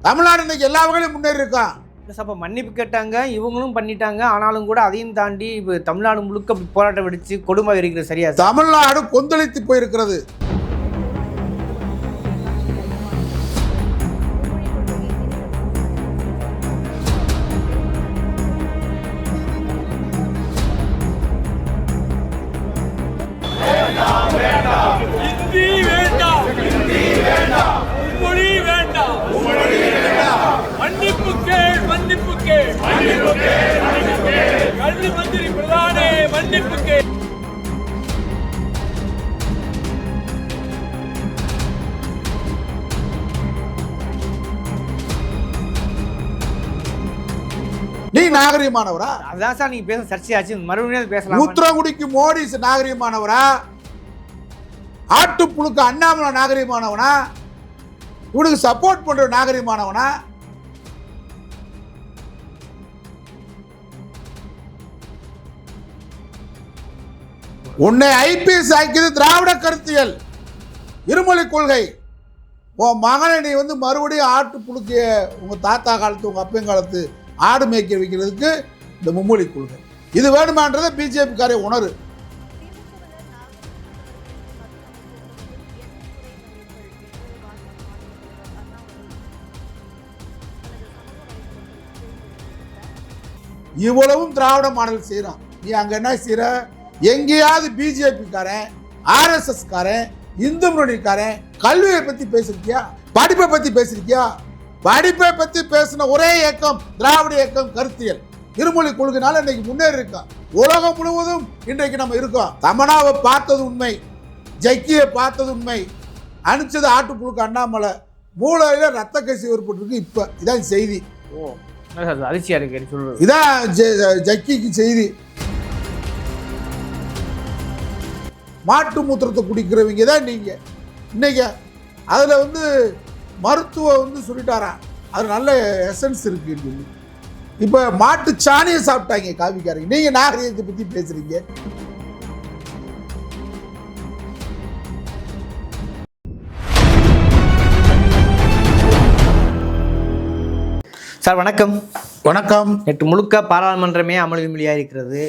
தமிழ்நாடு இன்னைக்கு எல்லா வகையிலும் முன்னேறி இருக்கான் அப்போ மன்னிப்பு கேட்டாங்க இவங்களும் பண்ணிட்டாங்க ஆனாலும் கூட அதையும் தாண்டி இப்போ தமிழ்நாடு முழுக்க போராட்டம் வெடிச்சு கொடுமை இருக்கிறது சரியா சார்? தமிழ்நாடு கொந்தளித்து போயிருக்கிறது. நாகரிகமானவரா? அதான் சார் நீங்க பேச சர்ச்சையாச்சு. மறுபடியும் பேசலாம்? மூத்திரங்குடிக்கு மோடி நாகரிகமானவரா? ஆட்டுப்புழுக்கு அண்ணாமலை நாகரிகமானவனா? இவனுக்கு சப்போர்ட் பண்ற நாகரிகமானவனா? உன்னை ஐபிஎஸ் ஆக்கியது திராவிட கருத்தியல். இருமொழி கொள்கை. உன் மகனை நீ வந்து மறுபடியும் ஆட்டு புழுக்கிய உங்கள் தாத்தா காலத்து உங்கள் அப்பன் காலத்து ஆடு மேய்க்க வைக்கிறதுக்கு இந்த மும்மொழி கொள்கை. இது வேணுமான்றதை பிஜேபிக்காரே உணரு. இவ்வளவும் திராவிட மாடல் செய்கிறான் நீ அங்கே என்ன செய்கிற எங்கேயாவது பிஜேபிக்காரன் ஆர்எஸ்எஸ்காரன் இந்து முன்னணிக்காரன் கல்வியை பற்றி பேசிருக்கியா? படிப்பை பற்றி பேசிருக்கியா? படிப்பை பற்றி பேசின ஒரே இயக்கம் திராவிட இயக்கம் கருத்தியல். இருமொழி கொள்கைனால இன்னைக்கு முன்னேறி இருக்கான் உலகம் முழுவதும் இன்றைக்கு நம்ம இருக்கோம். தமனாவை பார்த்தது உண்மை ஜக்கியை பார்த்தது உண்மை அனுப்பிச்சது ஆட்டுப்புழுக்கு அண்ணாமலை மூளையில் ரத்த கசி ஏற்பட்டிருக்கு இப்போ. இதான் செய்தி. அதிர்ச்சியா இருக்கு இதான் ஜக்கிக்கு செய்தி. மாட்டு மூத்திரத்தை குடிக்கிறவங்க தான் நீங்க. இன்னைக்கு அதில் வந்து மருத்துவம் வந்து சொல்லிட்டாராம் அது நல்ல எசன்ஸ் இருக்குன்னு சொல்லி. இப்போ மாட்டு சாணியை சாப்பிட்டாங்க காவிக்காரங்க. நீங்கள் நாகரிகத்தை பற்றி பேசுறீங்க. சார் வணக்கம். வணக்கம். நேற்று முழுக்க பாராளுமன்றமே மொழியாக இருக்கிறது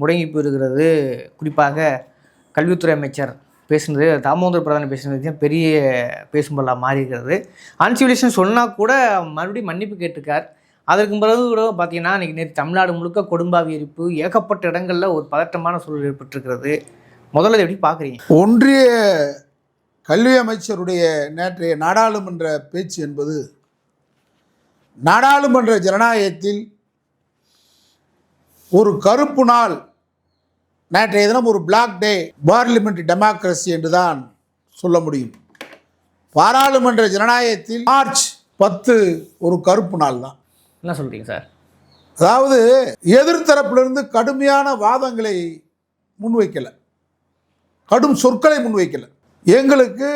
முடங்கி போயிருக்கிறது. குறிப்பாக கல்வித்துறை அமைச்சர் பேசுனது தாமோதர் பிரதான பேசுனது பெரிய பேசும்பொருளாக மாறி இருக்கிறது அன்சிவிலேஷன் சொன்னால் கூட மறுபடியும் மன்னிப்பு கேட்டிருக்கார். அதற்கு பிறகு கூட பார்த்தீங்கன்னா இன்றைக்கி நேற்று தமிழ்நாடு முழுக்க கொடும்பாவி எரிப்பு ஏகப்பட்ட இடங்களில் ஒரு பதட்டமான சூழல் ஏற்பட்டிருக்கிறது. முதல்ல எப்படி பார்க்குறீங்க ஒன்றிய கல்வி அமைச்சருடைய நேற்றைய நாடாளுமன்ற பேச்சு என்பது நாடாளுமன்ற ஜனநாயகத்தில் ஒரு கருப்பு நாள் நேற்றைய தினம் ஒரு பிளாக் டே பார்லிமெண்ட் டெமோக்ரஸி என்று தான் சொல்ல முடியும். பாராளுமன்ற ஜனநாயகத்தில் மார்ச் பத்து ஒரு கருப்பு நாள் தான் என்ன சொல்கிறீங்க சார்? அதாவது எதிர்த்தரப்பிலிருந்து கடுமையான வாதங்களை முன்வைக்கல. கடும் சொற்களை முன்வைக்கல. எங்களுக்கு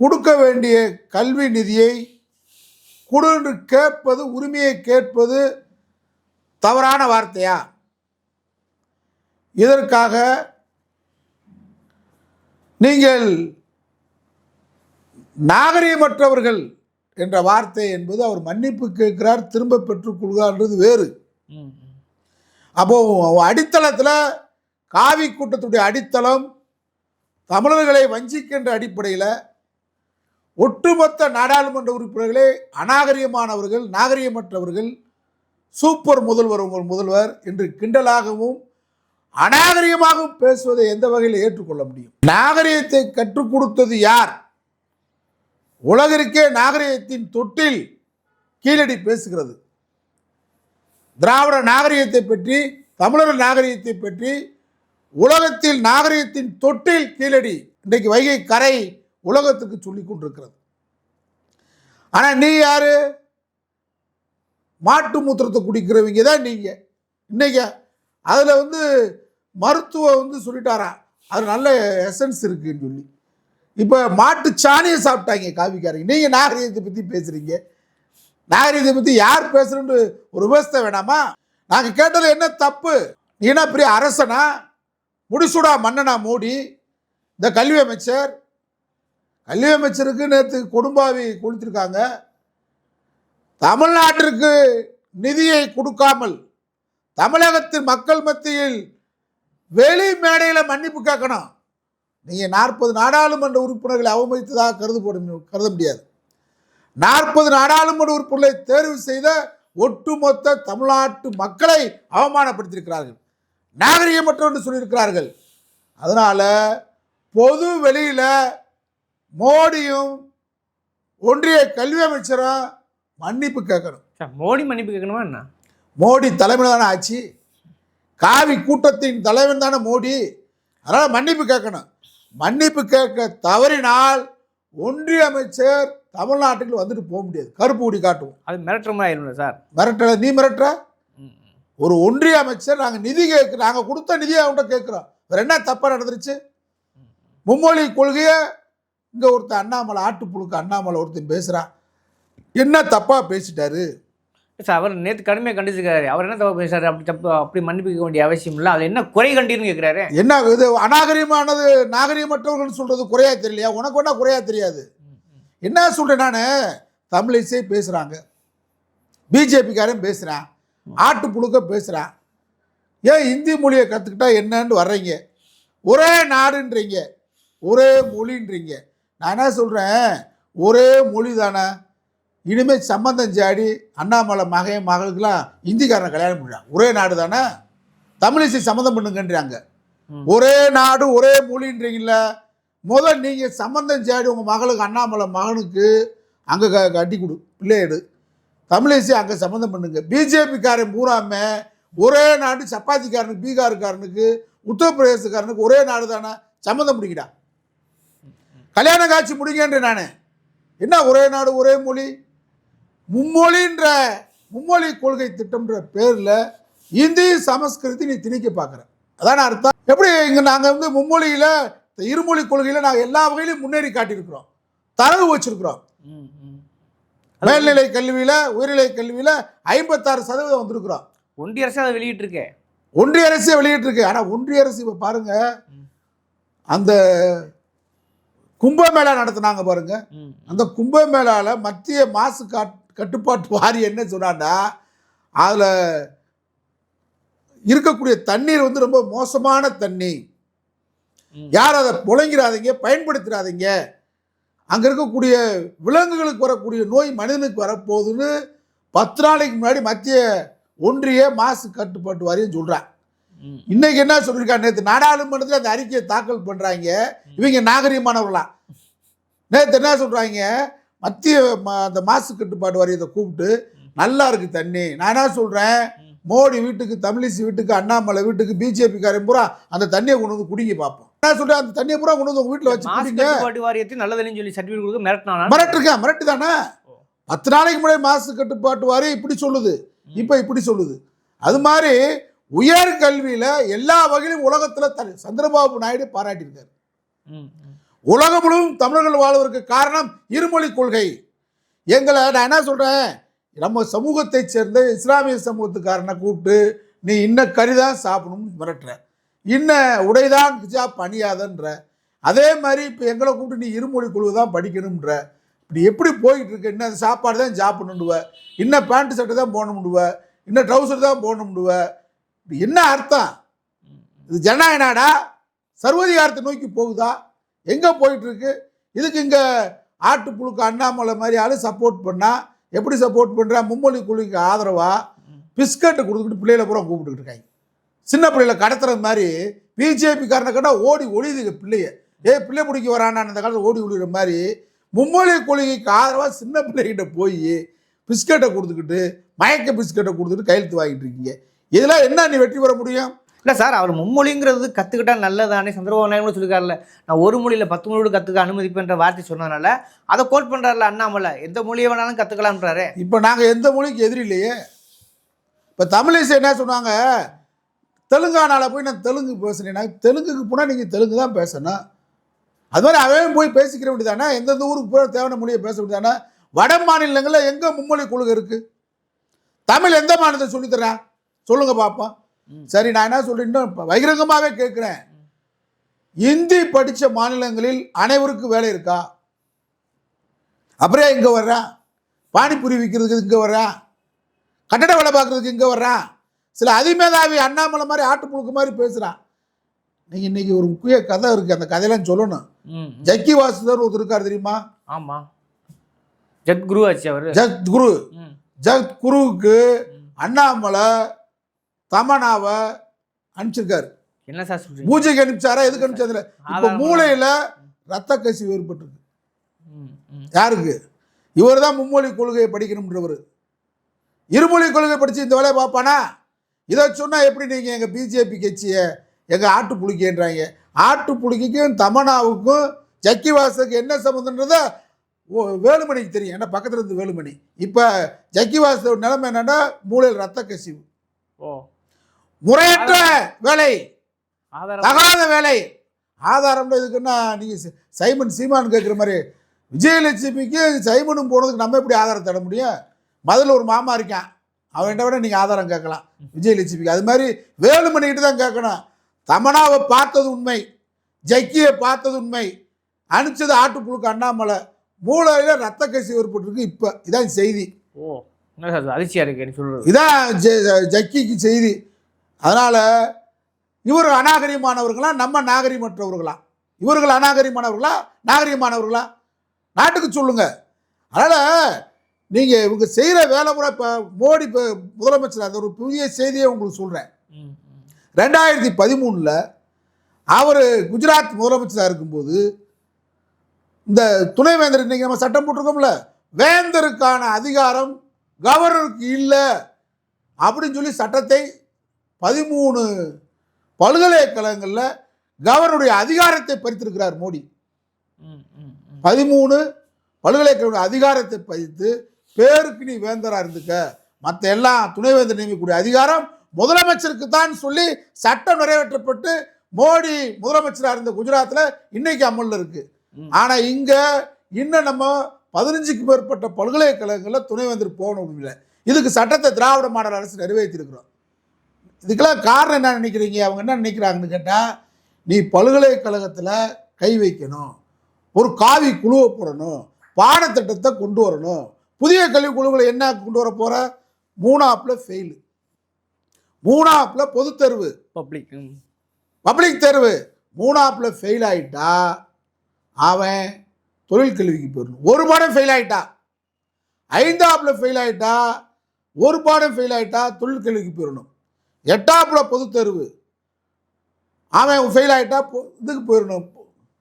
கொடுக்க வேண்டிய கல்வி நிதியை கொடு என்று கேட்பது உரிமையை கேட்பது தவறான வார்த்தையா? இதற்காக நீங்கள் நாகரிகமற்றவர்கள் என்ற வார்த்தை என்பது அவர் மன்னிப்பு கேட்கிறார் திரும்ப பெற்றுக்கொள்கிறார்ன்றது வேறு. ம் அப்போ அடித்தளத்தில் காவி கூட்டத்துடைய அடித்தளம் தமிழர்களை வஞ்சிக்கின்ற அடிப்படையில் ஒட்டுமொத்த நாடாளுமன்ற உறுப்பினர்களே அநாகரிகமானவர்கள் நாகரிகமற்றவர்கள் சூப்பர் முதல்வர் உங்கள் முதல்வர் என்று கிண்டலாகவும் அநாகரிகமாக பேசுவதை எந்த வகையில் ஏற்றுக்கொள்ள முடியும். நாகரிகத்தை கற்றுக் கொடுத்தது யார்? உலகிற்கே நாகரிகத்தின் தொட்டில் கீழடி பேசுகிறது. திராவிட நாகரிகத்தை பற்றி தமிழர் நாகரிகத்தை பற்றி உலகத்தில் நாகரிகத்தின் தொட்டில் கீழடி இன்றைக்கு வைகை கரை உலகத்துக்கு சொல்லி கொண்டிருக்கிறது. ஆனால் நீ யாரு? மாட்டு மூத்திரத்தை குடிக்கிறவங்க தான் நீங்கள் இன்னைக்கு அதில் வந்து மருத்துவம் வந்து சொல்லிட்டாரா? அது நல்ல எசன்ஸ் இருக்குன்னு சொல்லி. இப்போ மாட்டு சாணியை சாப்பிட்டாங்க காவிக்காரங்க. நீங்கள் நாகரிகத்தை பற்றி பேசுகிறீங்க நாகரிகத்தை பற்றி யார் பேசுகிறேன்னு ஒரு விவசாய வேணாமா? நாங்கள் கேட்டது என்ன தப்பு? நீனா பெரிய அரசனா? முடிசூடா மன்னனா மோடி? இந்த கல்வி அமைச்சர்? கல்வி அமைச்சருக்கு நேற்று கொடும்பாவி கொடுத்துருக்காங்க. தமிழ்நாட்டிற்கு நிதியை கொடுக்காமல் தமிழகத்தின் மக்கள் மத்தியில் வெளி மேடையில் மன்னிப்பு கேட்கணும். நீங்கள் நாற்பது நாடாளுமன்ற உறுப்பினர்களை அவமதித்ததாக கருது போட கருத முடியாது. நாற்பது நாடாளுமன்ற உறுப்பினர்களை தேர்வு செய்த ஒட்டுமொத்த தமிழ்நாட்டு மக்களை அவமானப்படுத்தியிருக்கிறார்கள். நாகரிகமற்ற என்று சொல்லியிருக்கிறார்கள். அதனால பொது வெளியில மோடியும் ஒன்றிய கல்வி அமைச்சரும் மன்னிப்பு கேட்கணும். மோடி மன்னிப்பு கேட்கணுமா என்ன? மோடி தலைமையில் தானே ஆச்சு காவி கூட்டத்தின் தலைவன் தானே மோடி. அதனால் மன்னிப்பு கேட்கணும். மன்னிப்பு கேட்க தவறினால் ஒன்றிய அமைச்சர் தமிழ்நாட்டுக்கு வந்துட்டு போக முடியாது. கருப்பு கொடி காட்டுவோம். அது மிரட்டுற மாதிரி ஆயிரும்ல சார். மிரட்டல நீ மிரட்டுற. ஒரு ஒன்றிய அமைச்சர் நாங்கள் நிதி கேட்க நாங்கள் கொடுத்த நிதியை அவன்கிட்ட கேட்குறோம். வேற என்ன தப்பாக நடந்துருச்சு? மும்மொழி கொள்கையை இங்கே ஒருத்தன் அண்ணாமலை ஆட்டுப்புழுக்கு அண்ணாமலை ஒருத்தன் பேசுகிறான் என்ன தப்பாக பேசிட்டாரு? சார் அவர் நேற்று கடுமையாக கண்டிச்சிருக்காரு. அவர் என்ன தப்பு பேசுறாரு? அப்படி தப்பு அப்படி மன்னிப்பிக்க வேண்டிய அவசியம் இல்லை. அது என்ன குறை கண்டின்னு கேட்குறாரு என்ன இது அநாகரிகமானது நாகரிகமற்றவர்கள் சொல்கிறது குறையா தெரியலையா? உனக்கு ஒன்றா குறையா தெரியாது. என்ன சொல்கிறேன் நான்? தமிழிசை பேசுகிறாங்க பிஜேபிக்காரன் பேசுகிறான் ஆட்டு புழுக்க பேசுகிறான் ஏன் இந்தி மொழியை கற்றுக்கிட்டா என்னன்னு வர்றீங்க? ஒரே நாடுன்றீங்க. ஒரே மொழின்றீங்க. நான் என்ன சொல்கிறேன் ஒரே மொழி தானே இனிமேல் சம்பந்தம் சாடி அண்ணாமலை மகன் மகளுக்கெல்லாம் இந்திக்காரனை கல்யாணம் பண்ணுறான் ஒரே நாடு தானே? தமிழிசை சம்மந்தம் பண்ணுங்கன்றாங்க. ஒரே நாடு ஒரே மொழின்றீங்கள முதல் நீங்கள் சம்மந்தம் சாடி உங்கள் மகளுக்கு அண்ணாமலை மகனுக்கு அங்கே க கட்டி கொடு பிள்ளையடு தமிழிசை அங்கே சம்மந்தம் பண்ணுங்க. பிஜேபிக்காரன் பூராம ஒரே நாடு சப்பாத்திக்காரனுக்கு பீகாருக்காரனுக்கு உத்தரப்பிரதேசக்காரனுக்கு ஒரே நாடு தானே? சம்மந்தம் முடிக்கடா கல்யாண காட்சி முடிங்கன்ற நான். என்ன ஒரே நாடு ஒரே மொழி? மும்மொழின்ற மும்மொழி கொள்கை திட்டம்ன்ற பேரில் இந்தி சமஸ்கிருதி நீ திணிக்க பார்க்குற அதான அர்த்தம்? எப்படி இங்கே நாங்கள் வந்து மும்மொழியில் இருமொழி கொள்கையில் நாங்கள் எல்லா வகையிலும் முன்னேறி காட்டியிருக்கிறோம். தரவு வச்சிருக்கிறோம். மேல்நிலை கல்வியில் உயர்நிலை கல்வியில் ஐம்பத்தாறு சதவீதம் வந்திருக்கிறோம். ஒன்றிய அரசு அதை வெளியிட்டிருக்கே. ஒன்றிய அரசே வெளியிட்டிருக்கு. ஆனால் ஒன்றிய அரசு இப்போ பாருங்க அந்த கும்பமேளா நடத்துனாங்க பாருங்க. அந்த கும்பமேளால மத்திய மாசு காட் கட்டுப்பாட்டு வாரியம் என்ன சொன்னான்னா அதில் இருக்கக்கூடிய தண்ணீர் வந்து ரொம்ப மோசமான தண்ணி ம். யாரும் அதை புழங்கிறாதீங்க பயன்படுத்திடாதீங்க அங்கே இருக்கக்கூடிய விலங்குகளுக்கு வரக்கூடிய நோய் மனிதனுக்கு வரப்போகுதுன்னு பத்து நாளைக்கு முன்னாடி மத்திய ஒன்றிய மாசு கட்டுப்பாட்டு வாரியம் சொல்கிறான். இன்னைக்கு என்ன சொல்லியிருக்காங்க? நேற்று நாடாளுமன்றத்தில் அந்த அறிக்கையை தாக்கல் பண்ணுறாங்க இவங்க நாகரிகமானவர்களா? நேற்று என்ன சொல்கிறாங்க மத்திய அந்த மாசு கட்டுப்பாட்டு வாரியத்தை கூப்பிட்டு நல்லா இருக்கு தண்ணி. நான் என்ன சொல்கிறேன் மோடி வீட்டுக்கு தமிழிசை வீட்டுக்கு அண்ணாமலை வீட்டுக்கு பிஜேபிக்காரன் பூரா அந்த தண்ணியை கொண்டு வந்து குடிங்க பார்ப்போம் என்ன சொல்கிறேன் அந்த தண்ணியை பூரா கொண்டு வந்து உங்கள் வீட்டில் வச்சு குடிங்க. கட்டுப்பாட்டு வாரியத்தை நல்லதுன்னு சொல்லி சர்டிஃபிகேட் கொடுக்க மிரட்டினா மிரட்டுருக்கேன் மிரட்டு தானே பத்து நாளைக்கு முன்னாடி மாசு கட்டுப்பாட்டு வாரியம் இப்படி சொல்லுது. இப்போ இப்படி சொல்லுது. அது மாதிரி உயர் கல்வியில் எல்லா வகையிலும் உலகத்தில் சந்திரபாபு நாயுடு பாராட்டியிருக்காரு. உலகம் முழுவதும் தமிழர்கள் வாழ்வதற்கு காரணம் இருமொழி கொள்கை. எங்களை நான் என்ன சொல்கிறேன் நம்ம சமூகத்தைச் சேர்ந்த இஸ்லாமிய சமூகத்துக்காரனை கூப்பிட்டு நீ இன்ன கறிதான் சாப்பிடணும்னு மிரட்டுற. இன்ன உடைதான் ஹிஜாப் அணியாதன்ற அதே மாதிரி இப்போ எங்களை கூப்பிட்டு நீ இருமொழி குழு தான் படிக்கணும்ன்ற. இப்படி எப்படி போயிட்டு இருக்கு? இன்னும் சாப்பாடு தான் சாப்பிடணுண்டுவ இன்னும் பேண்ட் ஷர்ட்டு தான் போடணும்டுவ இன்னும் ட்ரௌசர் தான் போடணும்டுவ இப்படி என்ன அர்த்தம்? இது ஜனநாயகனாடா சர்வதிகாரத்தை நோக்கி போகுதா? எங்கே போயிட்டுருக்கு? இதுக்கு இங்கே ஆட்டுப்புழுக்கு அண்ணாமலை மாதிரி ஆளு சப்போர்ட் பண்ணால் எப்படி சப்போர்ட் பண்ணுறா மும்மொழி குழுக்கு ஆதரவாக பிஸ்கட்டு கொடுத்துக்கிட்டு பிள்ளைகளை பூரா கூப்பிட்டுக்கிட்டு இருக்காங்க. சின்ன பிள்ளைகளை கடத்துறது மாதிரி பிஜேபி காரனை கண்டா ஓடி ஒழியுதுங்க பிள்ளைய. ஏ பிள்ளை பிடிக்க வரானா? அந்த காலத்தில் ஓடி ஒழிகிற மாதிரி மும்மொழி கொள்கைக்கு ஆதரவாக சின்ன பிள்ளைகிட்ட போய் பிஸ்கட்டை கொடுத்துக்கிட்டு மயக்க பிஸ்கட்டை கொடுத்துட்டு கையெழுத்து வாங்கிட்டு இருக்கீங்க. இதெல்லாம் என்ன நீ வெற்றி பெற முடியும்? இல்லை சார் அவர் மும்மொழிங்கிறது கற்றுக்கிட்டா நல்லதானே? சந்திரபாபு நாயுடு சொல்லியிருக்காருல்ல நான் ஒரு மொழியில் பத்து மொழியோடு கற்றுக்க அனுமதிப்பேன்ற வார்த்தை சொன்னதுனால அதை கோட் பண்ணுறாருல அண்ணாமலை எந்த மொழியை வேணாலும் கற்றுக்கலான்றாரு இப்போ நாங்கள் எந்த மொழிக்கு எதிரி இல்லையே? இப்போ தமிழிசை என்ன சொன்னாங்க? தெலுங்கானாவில் போய் நான் தெலுங்கு பேசுனேன்னா தெலுங்குக்கு போனால் நீங்கள் தெலுங்கு தான் பேசணும். அது மாதிரி அவன் போய் பேசிக்கிற வேண்டியதானே? எந்தெந்த ஊருக்கு போய் தேவையான மொழியை பேச வேண்டியதானே? வட மாநிலங்களில் எங்கே மும்மொழி கொள்கை இருக்குது தமிழ் எந்த மாநிலத்தை சொல்லித்தரேன் சொல்லுங்கள் பார்ப்போம் சரி நான் என்ன சொல்றேன்? இன்னும் பகிரங்கமாகவே கேட்குறேன். இந்தி படித்த மாநிலங்களில் அனைவருக்கும் வேலை இருக்கா? அப்புறம் இங்கே வர்றான் பானிபூரி விற்கிறதுக்கு இங்கே வர்றான் கட்டட வேலை பார்க்குறதுக்கு இங்கே வர்றான் சில அதிமேதாவி அண்ணாமலை மாதிரி ஆட்டுப்புழுக்கு மாதிரி பேசுகிறான் நீங்கள் இன்னைக்கு ஒரு முக்கிய கதை இருக்குது அந்த கதையெல்லாம் சொல்லணும். ஜக்கி வாசுதர் ஒருத்தர் இருக்கார் தெரியுமா? ஆமாம் ஜத் குரு ஆச்சு அவர். ஜத் குரு. ம். ஜத் குருவுக்கு அண்ணாமலை தமனாவை அனுப்பிச்சிருக்காரு. என்ன சார் சொல்றீங்க? பூஜைக்கு அனுப்பிச்சாரா? எதுக்கு அனுப்பிச்சதுல இப்போ மூளையில ரத்த கசிவு ஏற்பட்டிருக்கு. யாருக்கு? இவர் தான் மும்மொழி கொள்கையை படிக்கணும்ன்றவர். இருமொழி கொள்கை படித்து இந்த வேலையை பார்ப்பானா? இதை சொன்னால் எப்படி நீங்கள் எங்கள் பிஜேபி கட்சியை எங்கள் ஆட்டு புளிக்கின்றாங்க ஆட்டு புளிக்கும் தமனாவுக்கும் ஜக்கிவாசுக்கு என்ன சம்மந்தன்றத வேலுமணிக்கு தெரியும். ஏன்னா பக்கத்தில் இருந்து வேலுமணி. இப்போ ஜக்கிவாசு நிலைமை என்னன்னா மூளையில் ரத்த கசிவு. ஓ. முறையற்ற வேலை ஆதாரம். தகாத வேலை. ஆதாரம்னா இதுக்குன்னா நீங்கள் சைமன் சீமான் கேட்குற மாதிரி விஜயலட்சுமிக்கு சைமனும் போனதுக்கு நம்ம எப்படி ஆதாரம் தர முடியும்? முதல்ல ஒரு மாமா இருக்கான். அவன்கிட்ட விட நீங்கள் ஆதாரம் கேட்கலாம். விஜயலட்சுமிக்கு. அது மாதிரி வேலுமணிக்கிட்ட தான் கேட்கணும். தமனாவை பார்த்தது உண்மை ஜக்கியை பார்த்தது உண்மை அனுப்பிச்சது ஆட்டுப்புழுக்கு அண்ணாமலை மூளையில் ரத்த கசிவு ஏற்பட்டிருக்கு இப்போ. இதான் செய்தி. ஓ என்ன சார் அதிர்ச்சியா இருக்கு இதான் ஜக்கிக்கு செய்தி. அதனால் இவர் அநாகரிகமானவர்களா? நம்ம நாகரிகமற்றவர்களா? இவர்கள் அநாகரிகமானவர்களா? நாகரிகமானவர்களா? நாட்டுக்கு சொல்லுங்க. அதனால் நீங்கள் இவங்க செய்கிற வேலை கூட இப்போ மோடி இப்போ முதலமைச்சர் அந்த ஒரு புதிய செய்தியை உங்களுக்கு சொல்கிறேன் ரெண்டாயிரத்தி பதிமூணில் அவர் குஜராத் முதலமைச்சராக இருக்கும்போது இந்த துணைவேந்தர் இன்னைக்கு நம்ம சட்டம் போட்டிருக்கோம்ல வேந்தருக்கான அதிகாரம் கவர்னருக்கு இல்லை அப்படின்னு சொல்லி சட்டத்தை பதிமூணு பல்கலைக்கழகங்களில் கவர்னருடைய அதிகாரத்தை பறித்திருக்கிறார் மோடி. பதிமூணு பல்கலைக்கழக அதிகாரத்தை பதித்து பேருக்கு நீ வேந்தராக இருந்துக்க. மற்ற எல்லாம் துணைவேந்தர் நியமிக்கக்கூடிய அதிகாரம் முதலமைச்சருக்கு தான் சொல்லி சட்டம் நிறைவேற்றப்பட்டு மோடி முதலமைச்சராக இருந்த குஜராத்தில் இன்னைக்கு அமலில் இருக்கு. ஆனால் இங்கே இன்னும் நம்ம பதினஞ்சுக்கு மேற்பட்ட பல்கலைக்கழகங்களில் துணைவேந்தர் போகணும் இல்லை. இதுக்கு சட்டத்தை திராவிட மாடல் அரசு நிறைவேற்றிருக்கிறோம். இதுக்கெல்லாம் காரணம் என்ன நினைக்கிறீங்க? அவங்க என்ன நினைக்கிறாங்கன்னு கேட்டால் நீ பல்கலைக்கழகத்தில் கை வைக்கணும் ஒரு காவி குழுவை போடணும் பாடத்திட்டத்தை கொண்டு வரணும். புதிய கல்விக் குழுவில் என்ன கொண்டு வர போகிற மூணாப்பில் ஃபெயிலு மூணாப்பில் பொதுத் தேர்வு பப்ளிக் பப்ளிக் தேர்வு. மூணாப்பில் ஃபெயில் ஆயிட்டா அவன் தொழிற்கல்விக்கு போயிடணும். ஒரு பாடம் ஃபெயில் ஆயிட்டா. ஐந்தாப்பில் ஃபெயில் ஆயிட்டா ஒரு பாடம் ஃபெயில் ஆயிட்டா தொழிற்கல்விக்கு போயிடணும். எட்டாப்பில் பொதுத் தேர்வு. அவன் ஃபெயில் ஆயிட்டா பொ- இதுக்கு போயிடணும்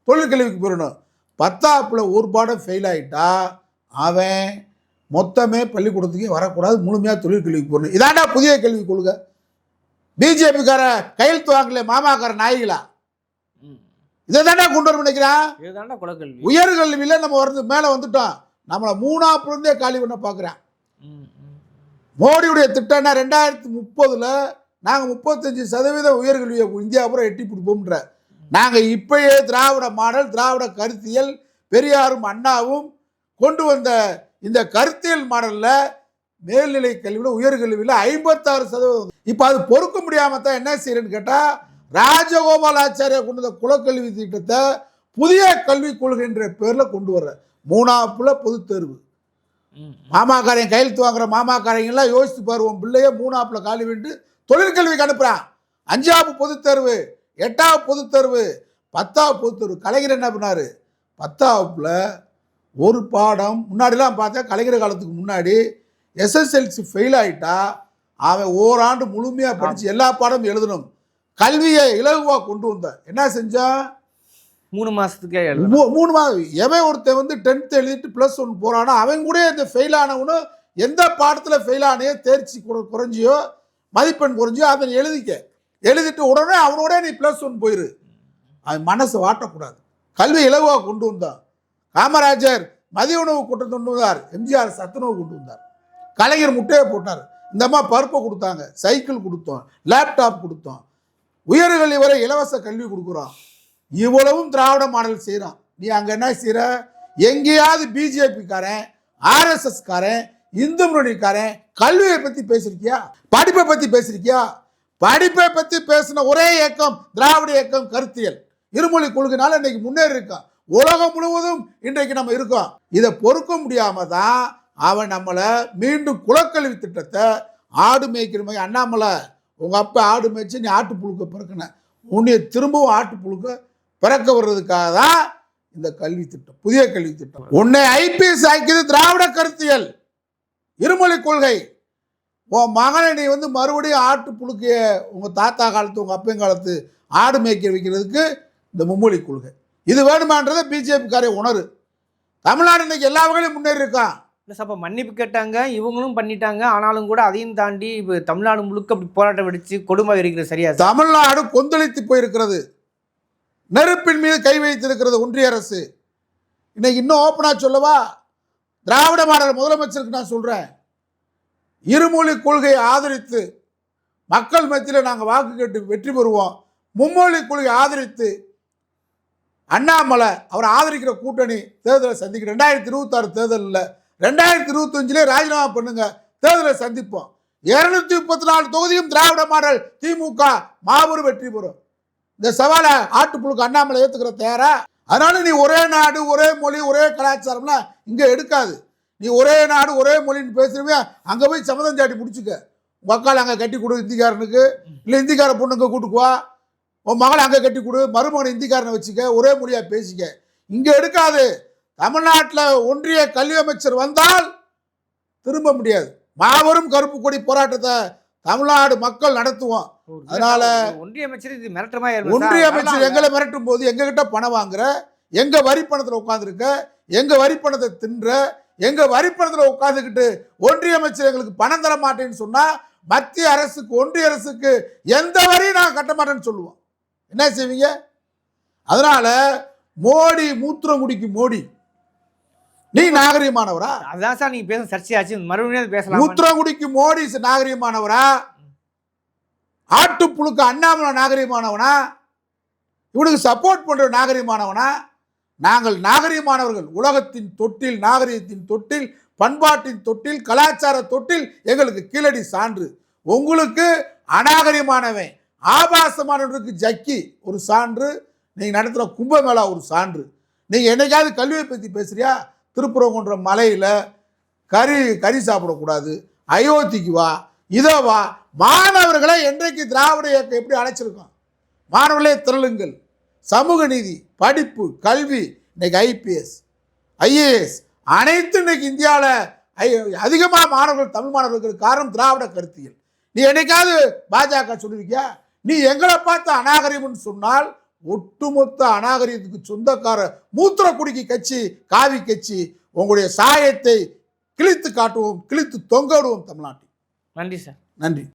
தொழிற்கல்விக்கு போயிடணும் பத்தாப்பில் ஒரு பாடம் ஃபெயில் ஆயிட்டா அவன் மொத்தமே பள்ளிக்கூடத்துக்கே வரக்கூடாது. முழுமையாக தொழிற்கல்விக்கு போகணும் இதாண்டா புதிய கல்விக் கொள்கை. பிஜேபிக்கார கையெழுத்து வாங்கல மாமாக்கார நாய்களா? இதை தானே கொண்டு வர நினைக்கிறான்? உயர்கல்வியில் நம்ம வந்து மேலே வந்துட்டோம். நம்மளை மூணாப்புலேருந்தே காலி பண்ண பார்க்குறேன் மோடியுடைய திட்டம்னா ரெண்டாயிரத்தி முப்பதில் நாங்கள் முப்பத்தஞ்சு சதவீதம் உயர்கல்வியை இந்தியா பூரா எட்டி பிடிப்போம்ன்ற. நாங்கள் இப்பயே திராவிட மாடல் திராவிட கருத்தியல் பெரியாரும் அண்ணாவும் கொண்டு வந்த இந்த கருத்தியல் மாடலில் மேல்நிலை கல்வியில் உயர்கல்வியில் ஐம்பத்தாறு சதவீதம் இப்போ அது பொறுக்க முடியாமல் தான் என்ன செய்யறேன்னு கேட்டால் ராஜகோபாலாச்சாரியா கொண்டு வந்த குலக்கல்வி திட்டத்தை புதிய கல்விக் கொள்கைன்ற பேரில் கொண்டு வர்ற. மூணாப்புல பொதுத் தேர்வு. மாமாக்காரன் கையெழுத்து வாங்குற மாமாக்காரங்கெல்லாம் யோசித்து பாரு உன் பிள்ளைய மூணாப்புல காலி விட்டு தொழிற்கல்விக்கு அனுப்புகிறான் அஞ்சாவது பொதுத் தேர்வு எட்டாவது பொதுத் தேர்வு பத்தாவது பொதுத் தேர்வு. கலைஞர் என்ன பண்ணார்? பத்தாவதுல ஒரு பாடம் முன்னாடிலாம் பார்த்தா கலைஞர் காலத்துக்கு முன்னாடி எஸ்எஸ்எல்சி ஃபெயில் ஆயிட்டா அவன் ஓராண்டு முழுமையாக படித்து எல்லா பாடமும் எழுதணும். கல்வியை இலகுவாக கொண்டு வந்தான் என்ன செஞ்சான் மூணு மாசத்துக்கே எழுதணும். மூ- மூணு மாதம் எவன் ஒருத்தன் வந்து டென்த் எழுதிட்டு ப்ளஸ் ஒன் போறானோ அவன் கூட இந்த ஃபெயில் ஆனவனும் எந்த பாடத்தில் ஃபெயில் ஆனையோ தேர்ச்சி குற- குறைஞ்சியோ மதிப்பெண் புரிஞ்சு அதை எழுதிக்க. எழுதிட்டு உடனே அவனோட நீ ப்ளஸ் ஒன் போயிரு. அவன் மனசை வாட்டக்கூடாது. கல்வி இலவாக கொண்டு வந்தான் காமராஜர் மதிய உணவு கூட்டம் கொண்டு வந்தார். எம்ஜிஆர் சத்துணவு கொண்டு வந்தார். கலைஞர் முட்டையை போட்டார். இந்த அம்மா பருப்பை கொடுத்தாங்க. சைக்கிள் கொடுத்தோம். லேப்டாப் கொடுத்தோம். உயர்கல்வி வரை இலவச கல்வி கொடுக்குறோம் இவ்வளவும் திராவிட மாடல் செய்கிறான் நீ அங்கே என்ன செய்கிற எங்கேயாவது பிஜேபிக்காரன் ஆர்எஸ்எஸ்காரன் இந்து முன்னணிக்காரன் கல்வியை பற்றி பேசியிருக்கியா படிப்பை பற்றி பேசியிருக்கியா படிப்பை பற்றி பேசின ஒரே இயக்கம் திராவிட இயக்கம் கருத்தியல். இருமொழி கொள்கைனால இன்னைக்கு முன்னேறி இருக்கான் உலகம் முழுவதும் இன்றைக்கு நம்ம இருக்கோம். இதை பொறுக்க முடியாமல் தான் அவன் நம்மளை மீண்டும் குலக்கல்வி திட்டத்தை ஆடு மேய்க்கிற மாதிரி அண்ணாமலை. உங்கள் அப்பா ஆடு மேய்ச்சி நீ ஆட்டு புழுக்க பிறக்கின. உன்னைய திரும்பவும் ஆட்டு புழுக்க பிறக்க வர்றதுக்காக தான் இந்த கல்வி திட்டம் புதிய கல்வி திட்டம். உன்னை ஐபிஎஸ் ஆக்கியது திராவிட கருத்தியல். இருமொழி கொள்கை. உன் மகனை நீ வந்து மறுபடியும் ஆட்டு புழுக்கைய உங்கள் தாத்தா காலத்து உங்கள் அப்பன் காலத்து ஆடு மேய்க்க வைக்கிறதுக்கு இந்த மும்மொழி கொள்கை. இது வேணுமான்றதை பிஜேபிக்காரை உணரு. தமிழ்நாடு இன்னைக்கு எல்லா வகையிலும் முன்னேறி இருக்கான் இல்லை சார் அப்போ மன்னிப்பு கேட்டாங்க இவங்களும் பண்ணிட்டாங்க. ஆனாலும் கூட அதையும் தாண்டி இப்போ தமிழ்நாடு முழுக்க அப்படி போராட்டம் வெடிச்சு கொடுமை இருக்கிறது சரியா சார்? தமிழ்நாடு கொந்தளித்து போயிருக்கிறது. நெருப்பின் மீது கை வைத்திருக்கிறது ஒன்றிய அரசு. இன்னைக்கு இன்னும் ஓப்பனா சொல்லவா? திராவிட மாடல் முதலமைச்சருக்கு நான் சொல்கிறேன் இருமொழி கொள்கையை ஆதரித்து மக்கள் மத்தியில் நாங்கள் வாக்கு கேட்டு வெற்றி பெறுவோம். மும்மொழி கொள்கையை ஆதரித்து அண்ணாமலை அவர் ஆதரிக்கிற கூட்டணி தேர்தலை சந்திக்க ரெண்டாயிரத்தி இருபத்தாறு தேர்தலில் ரெண்டாயிரத்தி இருபத்தஞ்சிலே ராஜினாமா பண்ணுங்க தேர்தலை சந்திப்போம். இருநூத்தி முப்பத்தி நாலு தொகுதியும் திராவிட மாடல் திமுக மாபெரும் வெற்றி பெறும். இந்த சவாலை ஆட்டுப்புழுக்கு அண்ணாமலை ஏற்றுக்கிற தயாரா? அதனால நீ ஒரே நாடு ஒரே மொழி ஒரே கலாச்சாரம்லாம் இங்கே எடுக்காது. நீ ஒரே நாடு ஒரே மொழின்னு பேசுறவே அங்கே போய் சம்மதம் சாட்டி பிடிச்சிக்க. மக்கள் அங்கே கட்டி கொடு இந்திக்காரனுக்கு. இல்லை இந்திக்கார பொண்ணுங்க கூட்டுக்குவா உன் மகளை அங்கே கட்டி கொடு. மருமகனை இந்திக்காரனை வச்சுக்க. ஒரே மொழியாக பேசிக்க. இங்கே எடுக்காது. தமிழ்நாட்டில் ஒன்றிய கல்வி அமைச்சர் வந்தால் திரும்ப முடியாது. மாபெரும் கருப்பு கொடி போராட்டத்தை தமிழ்நாடு மக்கள் நடத்துவோம் அதனால ஒன்றிய அமைச்சர் இது மிரட்டமா ஒன்றிய சார். அமைச்சர். எங்களை மிரட்டும் போது எங்க கிட்ட பணம் வாங்குற எங்க வரி பணத்துல உட்காந்துருக்க எங்க வரி பணத்தை தின்ற எங்க வரி பணத்துல உட்காந்துக்கிட்டு ஒன்றிய அமைச்சர் எங்களுக்கு பணம் தர மாட்டேன்னு சொன்னா மத்திய அரசுக்கு ஒன்றிய அரசுக்கு எந்த வரியும் நான் கட்ட மாட்டேன்னு சொல்லுவோம் என்ன செய்வீங்க அதனால மோடி மூத்திரம் குடிக்கும் மோடி நீ நாகரிகமானவரா? அதான் சார் நீங்க பேச சர்ச்சையாச்சு. மறுபடியும் அது பேசலாம்? மூத்திரம் குடிக்கும் மோடி நாகரிகமானவரா? ஆட்டுப்புழுக்கு அண்ணாமலை நாகரிகமானவனா? இவனுக்கு சப்போர்ட் பண்ற நாகரிகமானவனா? நாங்கள் நாகரிகமானவர்கள். உலகத்தின் தொட்டில் நாகரிகத்தின் தொட்டில் பண்பாட்டின் தொட்டில் கலாச்சார தொட்டில் எங்களுக்கு கீழடி சான்று. உங்களுக்கு அநாகரிகமானவன் ஆபாசமானவனுக்கு ஜக்கி ஒரு சான்று. நீங்க நடத்துகிற கும்பமேளா ஒரு சான்று. நீங்க என்னைக்காவது கல்வியை பற்றி பேசுறியா? திருப்புறங்குன்ற மலையில் கறி கறி சாப்பிடக்கூடாது. அயோத்திக்கு வா இதோ வா. மாணவர்களை என்றைக்கு திராவிட இயக்கம் எப்படி அழைச்சிருக்கோம்? மாணவர்களே திரளுங்கள். சமூக நீதி படிப்பு கல்வி இன்னைக்கு ஐபிஎஸ் ஐஏஎஸ் அனைத்து இன்றைக்கி இந்தியாவில் அதிகமாக மாணவர்கள் தமிழ் மாணவர்களுக்கு காரணம் திராவிட கருத்தியல். நீ என்னைக்காவது பாஜக சொல்லியிருக்கியா? நீ எங்களை பார்த்து அநாகரிகம்னு சொன்னால் ஒட்டுமொத்த அநாகரிகத்துக்கு சொந்தக்கார மூத்திர குடிக்கு கட்சி காவி கட்சி உங்களுடைய சாயத்தை கிழித்து காட்டுவோம் கிழித்து தொங்க விடுவோம் தமிழ்நாட்டில். நன்றி சார். நன்றி.